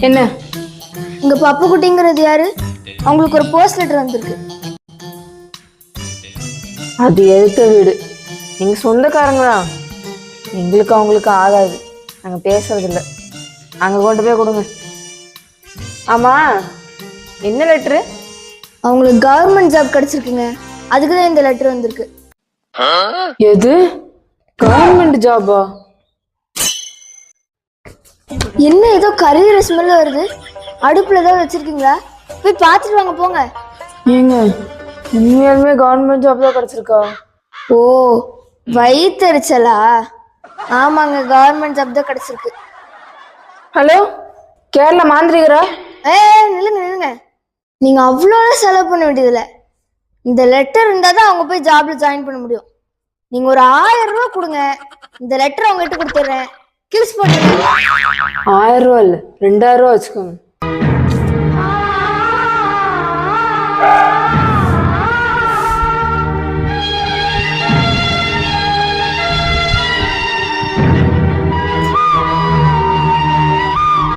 என்ன? உங்க பப்பு குட்டிங்கிறது யாரு? அவங்களுக்கு ஒரு போஸ்ட் லெட்டர் வந்திருக்கு. அது எடுத்த வீடு? எங்க சொந்தக்காரங்களா? எங்களுக்கு அவங்களுக்கு ஆகாது. நாங்க பேசுறது இல்ல அங்க கொண்டு போய் கொடுங்க. ஆமா என்ன லெட்ரு அவங்களுக்கு கவர்மெண்ட் ஜாப் கிடைச்சிருக்குங்க. அதுக்கு தான் இந்த லெட்டர் வந்திருக்கு. எது? கவர்மெண்ட் ஜாபா என்ன ஏதோ கரிகிற ஸ்மெல் வருது? அடுப்புல ஏதாவது வச்சிருக்கீங்களா? போய் பார்த்துட்டு வாங்க போங்க. ஏங்க உண்மையாலுமே கவர்மெண்ட் ஜாப் தான் கிடைச்சிருக்கா? ஓ வயிற்றுச்சலா ஆமாங்க கவர்மெண்ட் ஜாப் தான் கிடைச்சிருக்கு. ஹலோ கேரளா மாந்திரிகரா? ஏ நில்லுங்க நில்லுங்க. நீங்க அவ்வளோ செலவு பண்ண வேண்டியதில்ல. இந்த லெட்டர் இருந்தால் தான் அவங்க போய் ஜாப்ல ஜாயின் பண்ண முடியும். நீங்க ஒரு ஆயிரம் ரூபாய் கொடுங்க. இந்த லெட்டர் அவங்க கிட்ட கொடுத்துட்றேன் கில்ஸ் போட்டுருங்க ஆயிரம் ரூபா இல்லை ரெண்டாயிரம் ரூபா வச்சுக்கோங்க.